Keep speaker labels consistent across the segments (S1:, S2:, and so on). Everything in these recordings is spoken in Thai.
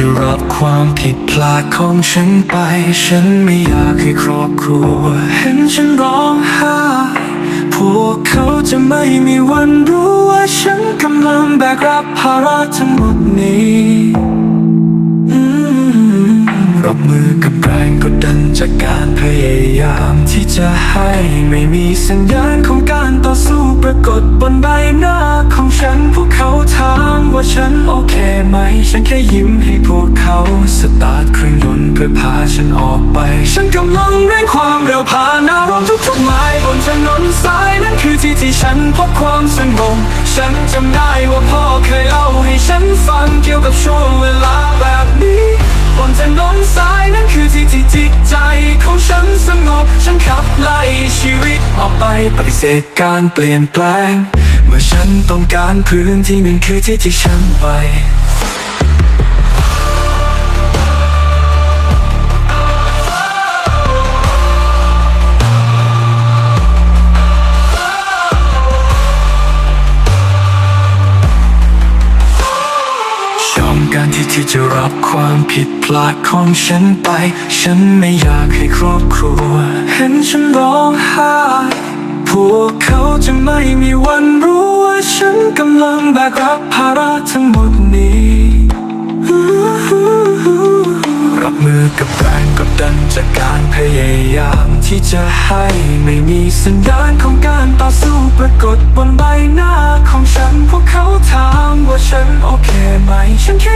S1: จะรับความผิดพลาดของฉันไป ฉันไม่อยากให้ครอบครัว เห็นฉันร้องไห้พวกเขาจะไม่มีวันรู้ว่าฉันกำลังแบกรับภาระทั้งหมดนี้รับมือกับแรงกดดันจากการพยายาม ที่จะให้ไม่มีสัญญาณของการต่อสู้ปรากฏบนใบหน้า ว่าฉันโอเคไหม ฉันแค่ยิ้มให้พวกเขาสตาร์ทเครื่องยนต์เพื่อพาฉันออกไป ฉันกำลังเร่งความเร็วผ่านอารมณ์ทุกๆไม้บนถนนสายนั่นคือที่ที่ฉันพบความสงบฉันจำได้ว่าพ่อเคยเล่าให้ฉันฟังเกี่ยวกับช่วงเวลาแบบนี้บนถนนสายนั่นคือที่ที่จิตใจของฉันสงบฉันขับไล่ชีวิตออกไปปฏิเสธการเปลี่ยนแปลง เมื่อฉันต้องการพื้นที่นั่นคือที่ที่ฉันไปยอมการที่ที่จะรับความผิดพลาดของฉันไป ฉันไม่อยากให้ครอบครัว เห็นฉันร้องไห้ วกเขาจะไม่มีวันรู้ว่าฉันกำลังแบกรับภาระทั้งหมดนี้ รับมือกับแรงกดดันจากการพยายามที่จะให้ไม่มีสัญญาณของการต่อสู้ปรากฏบนใบหน้าของฉันพวกเขาถามว่าฉันโอเคไหมฉันแค่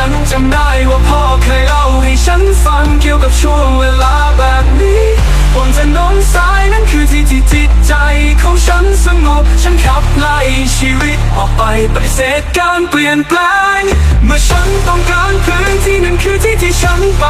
S1: ฉันจำได้ว่าพ่อเคยเล่าให้ฉันฟังเกี่ยวกับช่วงเวลาแบบนี้บนถนนสายนั่นคือที่ที่จิตใจของฉันสงบ ฉันขับไล่ชีวิตออกไปปฏิเสธการเปลี่ยนแปลง เมื่อฉันต้องการพื้นที่นั้นคือที่ที่ฉันไป